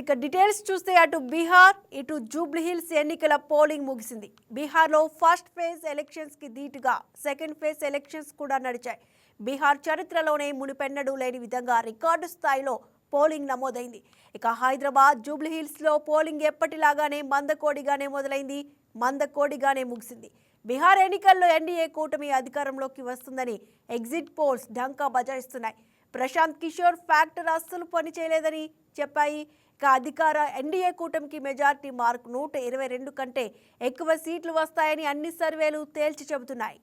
ఇక డీటెయిల్స్ చూస్తే అటు బీహార్ ఇటు జూబ్లీహిల్స్ ఎన్నికల పోలింగ్ ముగిసింది. బీహార్లో ఫస్ట్ ఫేజ్ ఎలక్షన్స్కి ధీటుగా సెకండ్ ఫేజ్ ఎలక్షన్స్ కూడా నడిచాయి. బీహార్ చరిత్రలోనే మునిపెన్నడూ లేని విధంగా రికార్డు స్థాయిలో పోలింగ్ నమోదైంది. ఇక హైదరాబాద్ జూబ్లీహిల్స్లో పోలింగ్ ఎప్పటిలాగానే మందకోడిగానే మొదలైంది మందకోడిగానే ముగిసింది. బీహార్ ఎన్నికల్లో ఎన్డీఏ కూటమి అధికారంలోకి వస్తుందని ఎగ్జిట్ పోల్స్ ఢంకా బజాయిస్తున్నాయి. ప్రశాంత్ కిషోర్ ఫ్యాక్టర్ అస్సలు పనిచేయలేదని చెప్పాయి. ఇక అధికార ఎన్డీఏ కూటమికి మెజార్టీ మార్క్ నూట ఇరవై రెండు కంటే ఎక్కువ సీట్లు వస్తాయని అన్ని సర్వేలు తేల్చి చెబుతున్నాయి.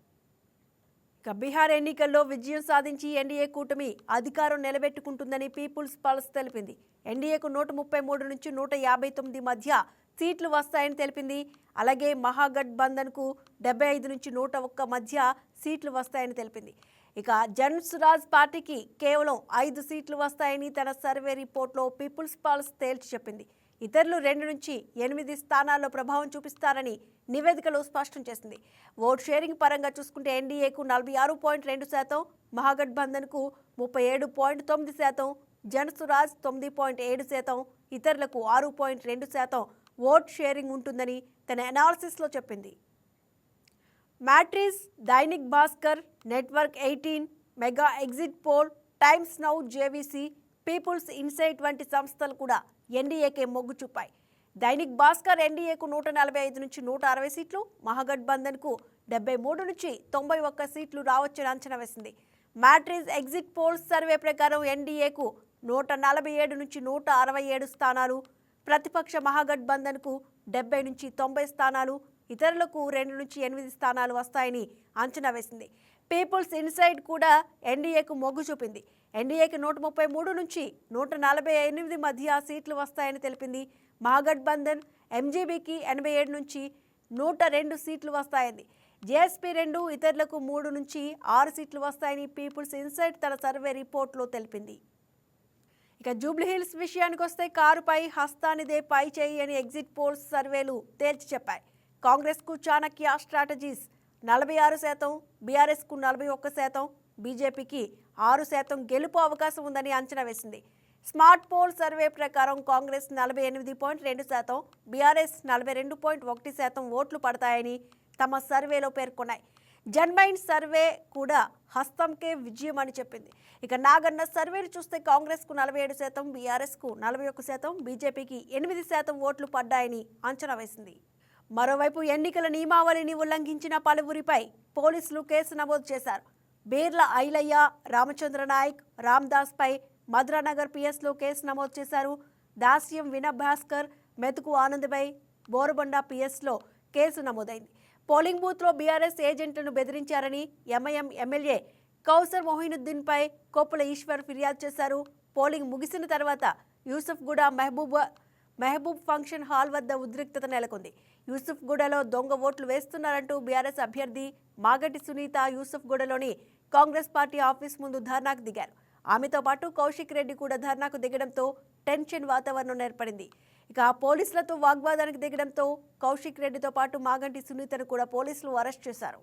ఇక బీహార్ ఎన్నికల్లో విజయం సాధించి ఎన్డీఏ కూటమి అధికారం నిలబెట్టుకుంటుందని పీపుల్స్ పల్స్ తెలిపింది. ఎన్డీఏకు నూట ముప్పై మూడు నుంచి నూట యాభై తొమ్మిది మధ్య సీట్లు వస్తాయని తెలిపింది. అలాగే మహాగఠబంధన్కు డెబ్బై ఐదు నుంచి నూట ఒక్క మధ్య సీట్లు వస్తాయని తెలిపింది. ఇక జన్సురాజ్ పార్టీకి కేవలం ఐదు సీట్లు వస్తాయని తన సర్వే రిపోర్ట్లో పీపుల్స్ పాల్స్ తేల్చి చెప్పింది. ఇతరులు రెండు నుంచి ఎనిమిది స్థానాల్లో ప్రభావం చూపిస్తారని నివేదికలో స్పష్టం చేసింది. ఓట్ షేరింగ్ పరంగా చూసుకుంటే ఎన్డీఏకు నలభై ఆరు పాయింట్ రెండు శాతం మహాగఠబంధన్కు ముప్పై ఏడు పాయింట్ తొమ్మిది శాతం జన్ రాజ్ తొమ్మిది పాయింట్ ఏడు శాతం ఇతరులకు ఆరు పాయింట్ రెండు శాతం ఓట్ షేరింగ్ ఉంటుందని తన అనాలిసిస్లో చెప్పింది. Matrize Dainik Bhaskar network eighteen mega exit poll Times Now JVC People's Insight వంటి సంస్థలు కూడా ఎన్డీఏకే మొగ్గు చూపాయి. దైనిక్ భాస్కర్ ఎన్డీఏకు నూట నలభై ఐదు నుంచి నూట అరవై సీట్లు మహాగఠబంధన్కు డెబ్బై మూడు నుంచి తొంభై ఒక్క సీట్లు రావచ్చని అంచనా వేసింది. మ్యాట్రిస్ ఎగ్జిట్ పోల్స్ సర్వే ప్రకారం ఎన్డీఏకు నూట నలభై ఏడు నుంచి నూట అరవై ఏడు స్థానాలు ప్రతిపక్ష మహాగఠబంధన్కు డెబ్బై నుంచి తొంభై స్థానాలు ఇతరులకు రెండు నుంచి ఎనిమిది స్థానాలు వస్తాయని అంచనా వేసింది. పీపుల్స్ ఇన్సైడ్ కూడా ఎన్డీఏకు మొగ్గు చూపింది. ఎన్డీఏకి నూట ముప్పై మూడు నుంచి నూట నలభై ఎనిమిది మధ్య సీట్లు వస్తాయని తెలిపింది మహాగఠబంధన్ ఎంజీబీకి ఎనభై ఏడు నుంచి నూట రెండు సీట్లు వస్తాయని జేఎస్పీ రెండు ఇతరులకు మూడు నుంచి ఆరు సీట్లు వస్తాయని పీపుల్స్ ఇన్సైడ్ తన సర్వే రిపోర్ట్లో తెలిపింది. ఇక జూబ్లీహిల్స్ విషయానికి వస్తే కారుపై హస్తానిదే పై చేయి అని ఎగ్జిట్ పోల్స్ సర్వేలు తేల్చి చెప్పాయి కాంగ్రెస్కు చాణక్య స్ట్రాటజీస్ నలభై ఆరు శాతం బీఆర్ఎస్కు నలభై ఒక్క శాతం బీజేపీకి ఆరు శాతం గెలుపు అవకాశం ఉందని అంచనా వేసింది. స్మార్ట్ పోల్ సర్వే ప్రకారం కాంగ్రెస్ నలభై ఎనిమిది పాయింట్ రెండు శాతం బీఆర్ఎస్ నలభై రెండు పాయింట్ ఒకటి శాతం ఓట్లు పడతాయని తమ సర్వేలో పేర్కొన్నాయి. జన్మైన్ సర్వే కూడా హస్తంకే విజయం అని చెప్పింది. ఇక నాగన్న సర్వేలు చూస్తే కాంగ్రెస్కు నలభై ఏడు శాతం బీఆర్ఎస్కు నలభై ఒక్క శాతం బీజేపీకి ఎనిమిది శాతం ఓట్లు పడ్డాయని అంచనా వేసింది. మరోవైపు ఎన్నికల నియమావళిని ఉల్లంఘించిన పలువురిపై పోలీసులు కేసు నమోదు చేశారు. బీర్ల ఐలయ్య రామచంద్ర నాయక్ రామ్దాస్పై మధురానగర్ పిఎస్లో కేసు నమోదు చేశారు. దాస్యం వినభాస్కర్ మెతుకు ఆనంద్పై బోరబొండ పిఎస్లో కేసు నమోదైంది. పోలింగ్ బూత్లో బీఆర్ఎస్ ఏజెంట్లను బెదిరించారని ఎంఐఎం ఎమ్మెల్యే కౌసర్ మొహినుద్దీన్పై కొప్పుల ఈశ్వర్ ఫిర్యాదు చేశారు. పోలింగ్ ముగిసిన తర్వాత యూసఫ్గూడ మహబూబ్ మెహబూబ్ ఫంక్షన్ హాల్ వద్ద ఉద్రిక్తత నెలకొంది. యూసుఫ్గూడలో దొంగ ఓట్లు వేస్తున్నారంటూ బీఆర్ఎస్ అభ్యర్థి మాగటి సునీత యూసుఫ్గూడలోని కాంగ్రెస్ పార్టీ ఆఫీస్ ముందు ధర్నాకు దిగారు. ఆమెతో పాటు కౌశిక్ రెడ్డి కూడా ధర్నాకు దిగడంతో టెన్షన్ వాతావరణం ఏర్పడింది. ఇక పోలీసులతో వాగ్వాదానికి దిగడంతో కౌశిక్ రెడ్డితో పాటు మాగంటి సునీతను కూడా పోలీసులు అరెస్ట్ చేశారు.